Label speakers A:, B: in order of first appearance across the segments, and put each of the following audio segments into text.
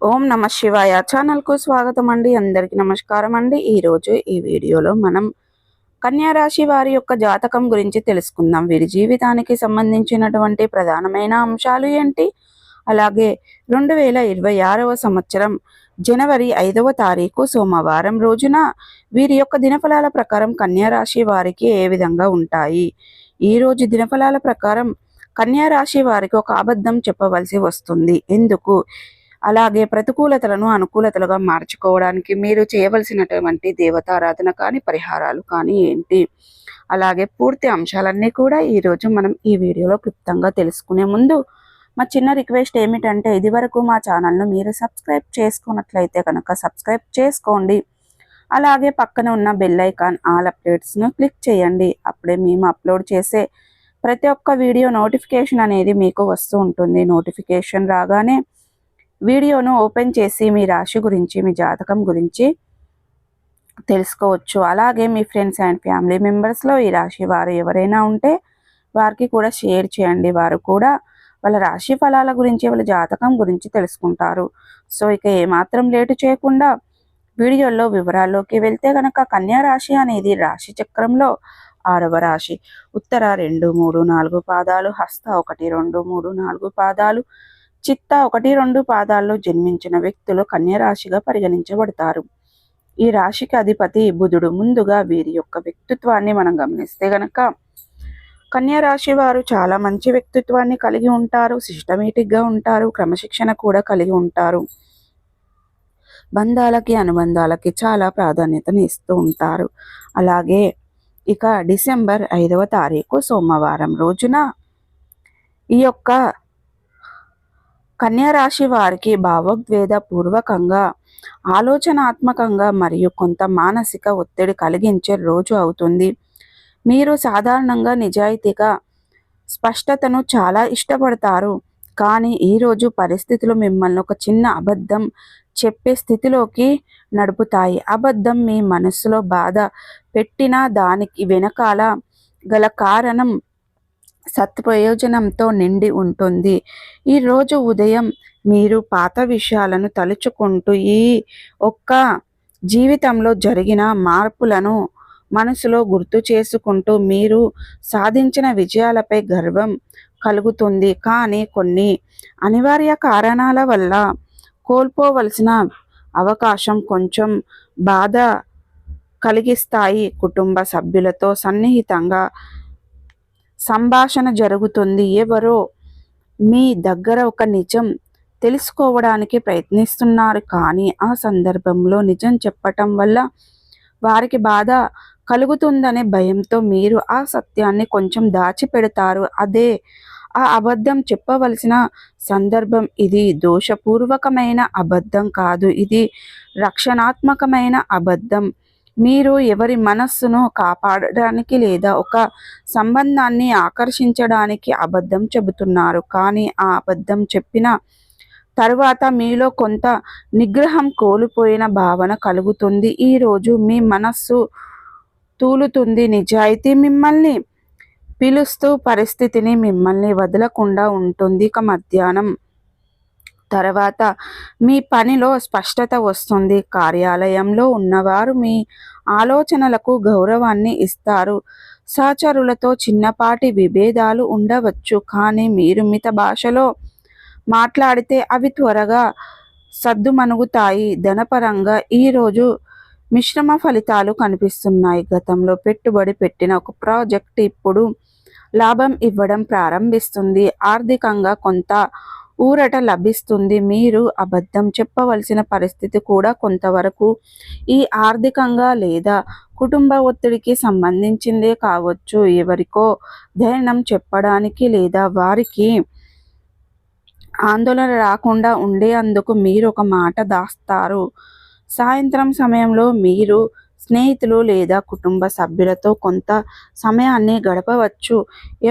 A: ఓం నమ శివాయ. ఛానల్కు స్వాగతం అండి అందరికీ నమస్కారం అండి ఈరోజు ఈ వీడియోలో మనం కన్యా రాశి వారి యొక్క జాతకం గురించి తెలుసుకుందాం. వీరి జీవితానికి సంబంధించినటువంటి ప్రధానమైన అంశాలు ఏంటి? అలాగే రెండు వేల ఇరవై ఆరవ సంవత్సరం జనవరి ఐదవ తారీఖు సోమవారం రోజున వీరి యొక్క దినఫలాల ప్రకారం కన్యా రాశి వారికి ఏ విధంగా ఉంటాయి? ఈ రోజు దినఫలాల ప్రకారం కన్యా రాశి వారికి ఒక అబద్ధం చెప్పవలసి వస్తుంది. ఎందుకు? అలాగే ప్రతికూలతలను అనుకూలతలుగా మార్చుకోవడానికి మీరు చేయవలసినటువంటి దేవతారాధన కానీ పరిహారాలు కానీ ఏంటి? అలాగే పూర్తి అంశాలన్నీ కూడా ఈరోజు మనం ఈ వీడియోలో క్లుప్తంగా తెలుసుకునే ముందు మా చిన్న రిక్వెస్ట్ ఏమిటంటే ఇది వరకు మా ఛానల్ను మీరు సబ్స్క్రైబ్ చేసుకున్నట్లయితే కనుక సబ్స్క్రైబ్ చేసుకోండి. అలాగే పక్కన ఉన్న బెల్ ఐకాన్ ఆల్ అప్డేట్స్ను క్లిక్ చేయండి. అప్పుడే మేము అప్లోడ్ చేసే ప్రతి ఒక్క వీడియో నోటిఫికేషన్ అనేది మీకు వస్తూ ఉంటుంది. నోటిఫికేషన్ రాగానే వీడియోను ఓపెన్ చేసి మీ రాశి గురించి మీ జాతకం గురించి తెలుసుకోవచ్చు. అలాగే మీ ఫ్రెండ్స్ అండ్ ఫ్యామిలీ మెంబర్స్లో ఈ రాశి వారు ఎవరైనా ఉంటే వారికి కూడా షేర్ చేయండి. వారు కూడా వాళ్ళ రాశి ఫలాల గురించి వాళ్ళ జాతకం గురించి తెలుసుకుంటారు. సో ఇక ఏమాత్రం లేటు చేయకుండా వీడియోలో వివరాల్లోకి వెళ్తే కనుక కన్యా రాశి అనేది రాశి చక్రంలో ఆరవ రాశి. ఉత్తర రెండు మూడు నాలుగు పాదాలు హస్త ఒకటి రెండు మూడు నాలుగు పాదాలు చిత్త ఒకటి రెండు పాదాల్లో జన్మించిన వ్యక్తులు కన్యరాశిగా పరిగణించబడతారు. ఈ రాశికి అధిపతి బుధుడు. ముందుగా వీరి యొక్క వ్యక్తిత్వాన్ని మనం గమనిస్తే గనక కన్యరాశి వారు చాలా మంచి వ్యక్తిత్వాన్ని కలిగి ఉంటారు సిస్టమేటిక్గా ఉంటారు క్రమశిక్షణ కూడా కలిగి ఉంటారు. బంధాలకి అనుబంధాలకి చాలా ప్రాధాన్యతను ఇస్తూ ఉంటారు. అలాగే ఇక డిసెంబర్ ఐదవ తారీఖు సోమవారం రోజున ఈ యొక్క కన్యరాశి వారికి భావోద్వేద పూర్వకంగా ఆలోచనాత్మకంగా మరియు కొంత మానసిక ఒత్తిడి కలిగించే రోజు అవుతుంది. మీరు సాధారణంగా నిజాయితీగా స్పష్టతను చాలా ఇష్టపడతారు. కానీ ఈరోజు పరిస్థితులు మిమ్మల్ని ఒక చిన్న అబద్ధం చెప్పే స్థితిలోకి నడుపుతాయి. అబద్ధం మీ మనసులో బాధ పెట్టిన దానికి వెనకాల గల కారణం సత్ప్రయోజనంతో నిండి ఉంటుంది. ఈరోజు ఉదయం మీరు పాత విషయాలను తలుచుకుంటూ ఈ ఒక్క జీవితంలో జరిగిన మార్పులను మనసులో గుర్తు చేసుకుంటూ మీరు సాధించిన విజయాలపై గర్వం కలుగుతుంది. కానీ కొన్ని అనివార్య కారణాల వల్ల కోల్పోవలసిన అవకాశం కొంచెం బాధ కలిగిస్తాయి. కుటుంబ సభ్యులతో సన్నిహితంగా సంభాషణ జరుగుతుంది. ఎవరో మీ దగ్గర ఒక నిజం తెలుసుకోవడానికి ప్రయత్నిస్తున్నారు. కానీ ఆ సందర్భంలో నిజం చెప్పటం వల్ల వారికి బాధ కలుగుతుందనే భయంతో మీరు ఆ సత్యాన్ని కొంచెం దాచిపెడతారు. అదే ఆ అబద్ధం చెప్పవలసిన సందర్భం. ఇది దోషపూర్వకమైన అబద్ధం కాదు. ఇది రక్షణాత్మకమైన అబద్ధం. మీరు ఎవరి మనస్సును కాపాడడానికి లేదా ఒక సంబంధాన్ని ఆకర్షించడానికి అబద్ధం చెబుతున్నారు. కానీ ఆ అబద్ధం చెప్పిన తరువాత మీలో కొంత నిగ్రహం కోల్పోయిన భావన కలుగుతుంది. ఈరోజు మీ మనస్సు తూలుతుంది. నిజాయితీ మిమ్మల్ని పిలుస్తూ పరిస్థితిని మిమ్మల్ని వదలకుండా ఉంటుంది. ఇక మధ్యాహ్నం తర్వాత మీ పనిలో స్పష్టత వస్తుంది. కార్యాలయంలో ఉన్నవారు మీ ఆలోచనలకు గౌరవాన్ని ఇస్తారు. సహచరులతో చిన్నపాటి విభేదాలు ఉండవచ్చు. కానీ మీరు మిత భాషలో మాట్లాడితే అవి త్వరగా సద్దుమణుగుతాయి ధనపరంగా ఈరోజు మిశ్రమ ఫలితాలు కనిపిస్తున్నాయి. గతంలో పెట్టుబడి పెట్టిన ఒక ప్రాజెక్ట్ ఇప్పుడు లాభం ఇవ్వడం ప్రారంభిస్తుంది. ఆర్థికంగా కొంత ఊరట లభిస్తుంది. మీరు అబద్ధం చెప్పవలసిన పరిస్థితి కూడా కొంతవరకు ఈ ఆర్థికంగా లేదా కుటుంబ ఒత్తిడికి సంబంధించిందే కావచ్చు. ఎవరికో ధైర్యం చెప్పడానికి లేదా వారికి ఆందోళన రాకుండా ఉండేందుకు మీరు ఒక మాట దాస్తారు. సాయంత్రం సమయంలో మీరు స్నేహితులు లేదా కుటుంబ సభ్యులతో కొంత సమయాన్ని గడపవచ్చు.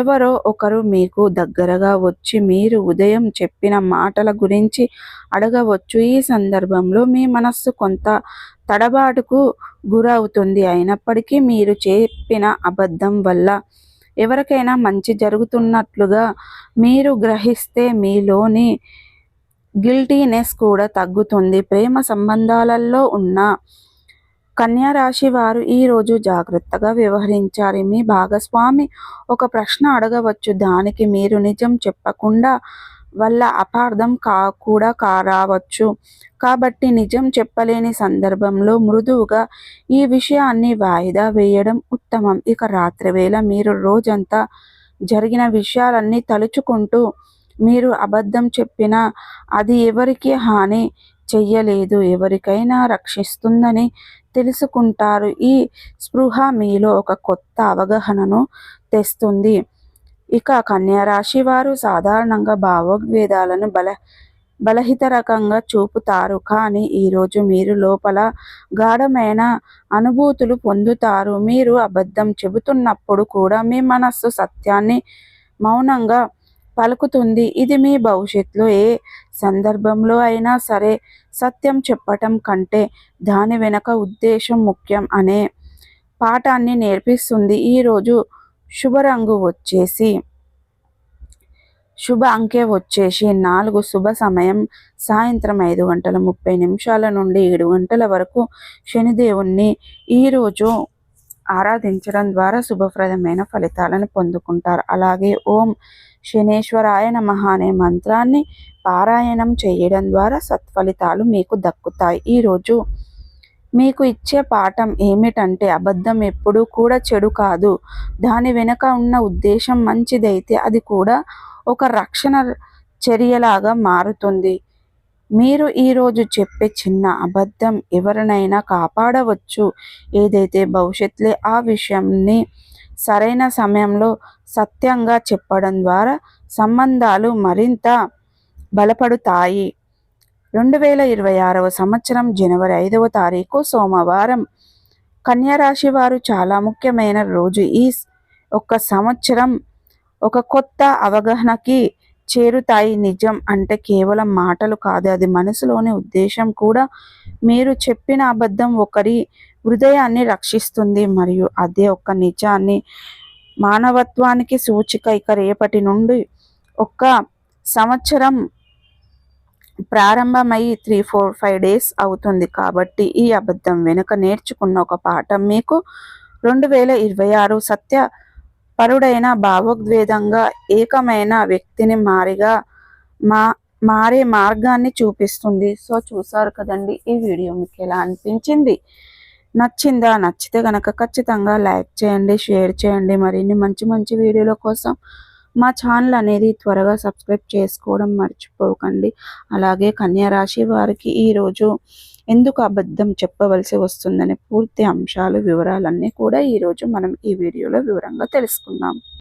A: ఎవరో ఒకరు మీకు దగ్గరగా వచ్చి మీరు ఉదయం చెప్పిన మాటల గురించి అడగవచ్చు. ఈ సందర్భంలో మీ మనస్సు కొంత తడబాటుకు గురవుతుంది. అయినప్పటికీ మీరు చెప్పిన అబద్ధం వల్ల ఎవరికైనా మంచి జరుగుతున్నట్లుగా మీరు గ్రహిస్తే మీలోని గిల్టీనెస్ కూడా తగ్గుతుంది. ప్రేమ సంబంధాలలో ఉన్న కన్యా రాశి వారు ఈరోజు జాగ్రత్తగా వ్యవహరించాలి. మీ భాగస్వామి ఒక ప్రశ్న అడగవచ్చు. దానికి మీరు నిజం చెప్పకుండా వల్ల అపార్థం కా కూడా కారావచ్చు కాబట్టి నిజం చెప్పలేని సందర్భంలో మృదువుగా ఈ విషయాన్ని వాయిదా వేయడం ఉత్తమం. ఇక రాత్రివేళ మీరు రోజంతా జరిగిన విషయాలన్నీ తలుచుకుంటూ మీరు అబద్ధం చెప్పినా అది ఎవరికి హాని చెయ్యలేదు. ఎవరికైనా రక్షిస్తుందని తెలుసుకుంటారు. ఈ స్పృహ మీలో ఒక కొత్త అవగాహనను తెస్తుంది. ఇక కన్యారాశి వారు సాధారణంగా భావోద్వేదాలను బల బలహిత రకంగా చూపుతారు. కానీ ఈరోజు మీరు లోపల గాఢమైన అనుభూతులు పొందుతారు. మీరు అబద్ధం చెబుతున్నప్పుడు కూడా మీ మనస్సు సత్యాన్ని మౌనంగా పలుకుతుంది. ఇది మీ భవిష్యత్తులో ఏ సందర్భంలో అయినా సరే సత్యం చెప్పటం కంటే దాని వెనక ఉద్దేశం ముఖ్యం అనే పాఠాన్ని నేర్పిస్తుంది. ఈరోజు శుభరంగు వచ్చేసి శుభ అంకె వచ్చేసి నాలుగు శుభ సమయం సాయంత్రం ఐదు గంటల ముప్పై నిమిషాల నుండి ఏడు గంటల వరకు శనిదేవుణ్ణి ఈరోజు ఆరాధించడం ద్వారా శుభప్రదమైన ఫలితాలను పొందుకుంటారు. అలాగే ఓం శనేశ్వరాయ నమ అనే మంత్రాన్ని పారాయణం చేయడం ద్వారా సత్ఫలితాలు మీకు దక్కుతాయి. ఈరోజు మీకు ఇచ్చే పాఠం ఏమిటంటే అబద్ధం ఎప్పుడూ కూడా చెడు కాదు. దాని వెనుక ఉన్న ఉద్దేశం మంచిదైతే అది కూడా ఒక రక్షణ చర్యలాగా మారుతుంది. మీరు ఈరోజు చెప్పే చిన్న అబద్ధం ఎవరినైనా కాపాడవచ్చు. ఏదైతే భవిష్యత్తులో ఆ విషయంని సరైన సమయంలో సత్యంగా చెప్పడం ద్వారా సంబంధాలు మరింత బలపడుతాయి. రెండు వేల ఇరవై ఆరవ సంవత్సరం జనవరి ఐదవ తారీఖు సోమవారం. కన్యారాశి వారు చాలా ముఖ్యమైన రోజు. ఈ ఒక్క సంవత్సరం ఒక కొత్త అవగాహనకి చేరుతాయి నిజం అంటే కేవలం మాటలు కాదు. అది మనసులోని ఉద్దేశం కూడా. మీరు చెప్పిన అబద్ధం ఒకరి హృదయాన్ని రక్షిస్తుంది మరియు అదే ఒక నిజాన్ని మానవత్వానికి సూచిక. ఇక రేపటి నుండి ఒక సంవత్సరం ప్రారంభమై త్రీ ఫోర్ ఫైవ్ డేస్ అవుతుంది కాబట్టి ఈ అబద్ధం వెనుక నేర్చుకున్న ఒక పాఠం మీకు. రెండు వేల ఇరవై ఆరు సత్య పరుడైన భావోద్వేదంగా ఏకమైన వ్యక్తిని మారిగా మా మారే మార్గాన్ని చూపిస్తుంది. సో చూసారు కదండి ఈ వీడియో మీకు ఎలా అనిపించింది? నచ్చిందా? నచ్చితే కనుక ఖచ్చితంగా లైక్ చేయండి షేర్ చేయండి. మరిన్ని మంచి మంచి వీడియోల కోసం మా ఛానల్ అనేది త్వరగా సబ్స్క్రైబ్ చేసుకోవడం మర్చిపోకండి. అలాగే కన్యా రాశి వారికి ఈరోజు ఎందుకు అబద్ధం చెప్పవలసి వస్తుందనే పూర్తి అంశాలు వివరాలన్నీ కూడా ఈరోజు మనం ఈ వీడియోలో వివరంగా తెలుసుకుందాం.